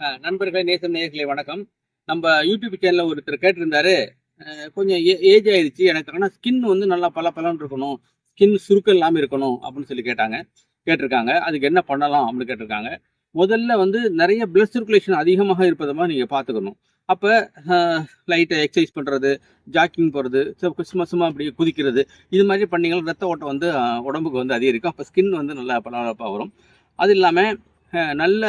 நண்பர்களே நேசம் நேயர்களே வணக்கம். நம்ம யூடியூப் சேனல்ல ஒருத்தர் கேட்டிருந்தாரு. கொஞ்சம் ஏஜ் ஆயிடுச்சு. எனக்கு ஆனால் ஸ்கின் வந்து நல்லா பல பலன்னு இருக்கணும். ஸ்கின் சுருக்கம் இல்லாமல் இருக்கணும் அப்படின்னு சொல்லி கேட்டாங்க. கேட்டிருக்காங்க. அதுக்கு என்ன பண்ணலாம் அப்படின்னு கேட்டிருக்காங்க. முதல்ல வந்து நிறைய பிளட் சர்க்குலேஷன் அதிகமாக இருப்பதமாக நீங்கள் பார்த்துக்கணும். அப்போ லைட்டாக எக்ஸசைஸ் பண்ணுறது ஜாக்கிங் போகிறது சும்மா சும்மா அப்படி குதிக்கிறது இது மாதிரி பண்ணிங்கன்னா ரத்த ஓட்டம் வந்து உடம்புக்கு வந்து அதிகரிக்கும். அப்போ ஸ்கின் வந்து நல்லா பளபளப்பாக வரும். அது இல்லாமல் நல்ல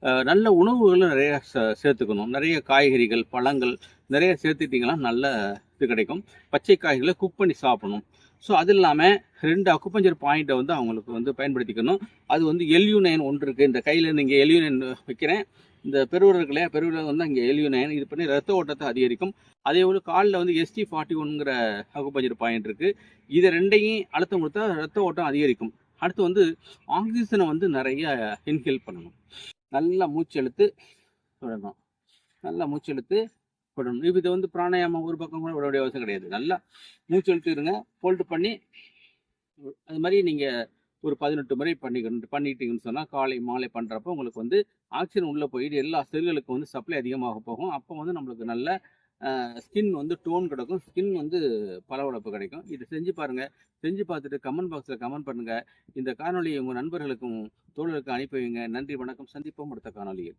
நல்ல உணவுகளை நிறைய சே- சேர்த்துக்கணும். நிறைய காய்கறிகள் பழங்கள் நிறைய சேர்த்துட்டிங்கன்னா நல்ல இது கிடைக்கும். பச்சை காய்களை குக் பண்ணி சாப்பிடணும். ஸோ அது இல்லாமல் ரெண்டு அக்குப்பஞ்சர் பாயிண்ட்டை வந்து அவங்களுக்கு வந்து பயன்படுத்திக்கணும். அது வந்து எல்யூனைன் ஒன்று இருக்குது இந்த கையில் நீங்கள் எல்யூனைன் வைக்கிறேன். இந்த பெருவர்களே பெருவர்கள் வந்து அங்கே எல்யூனைன் இது பண்ணி ரத்த ஓட்டத்தை அதிகரிக்கும். அதே போல் காலில் வந்து எஸ்டி ஃபார்ட்டி ஒன்ங்கிற அக்குப்பஞ்சர் பாயிண்ட் இருக்குது இதை ரெண்டையும் அழுத்தம் கொடுத்தா ரத்த ஓட்டம் அதிகரிக்கும். அடுத்து வந்து ஆக்சிஜனை வந்து நிறைய இன்ஹேல் பண்ணணும். நல்லா மூச்சு இழுத்து விடணும் நல்லா மூச்சு இழுத்து விடணும் இப்போ இது வந்து பிராணாயாமம் ஒரு பக்கம் கூட விட வேண்டிய அவசியம் கிடையாது. நல்லா மூச்சு இழுத்து இருங்க. ஃபோல்டு பண்ணி அது மாதிரி நீங்கள் ஒரு பதினெட்டு முறை பண்ணிக்கணும். பண்ணிட்டீங்கன்னு சொன்னால் காலை மாலை பண்ணுறப்போ உங்களுக்கு வந்து ஆக்சிஜன் உள்ளே போயிட்டு எல்லா செல்களுக்கும் வந்து சப்ளை அதிகமாக போகும். அப்போ வந்து நம்மளுக்கு நல்ல ஸ்கின் வந்து டோன் கிடைக்கும். ஸ்கின் வந்து பளபளப்பு கிடைக்கும். இது செஞ்சு பாருங்கள் செஞ்சு பார்த்துட்டு கமெண்ட் பாக்ஸில் கமெண்ட் பண்ணுங்கள் இந்த காணொலியை உங்கள் நண்பர்களுக்கும் தோழர்களுக்கும் அனுப்பி வைங்க. நன்றி வணக்கம். சந்திப்போம் அடுத்த காணொலியில்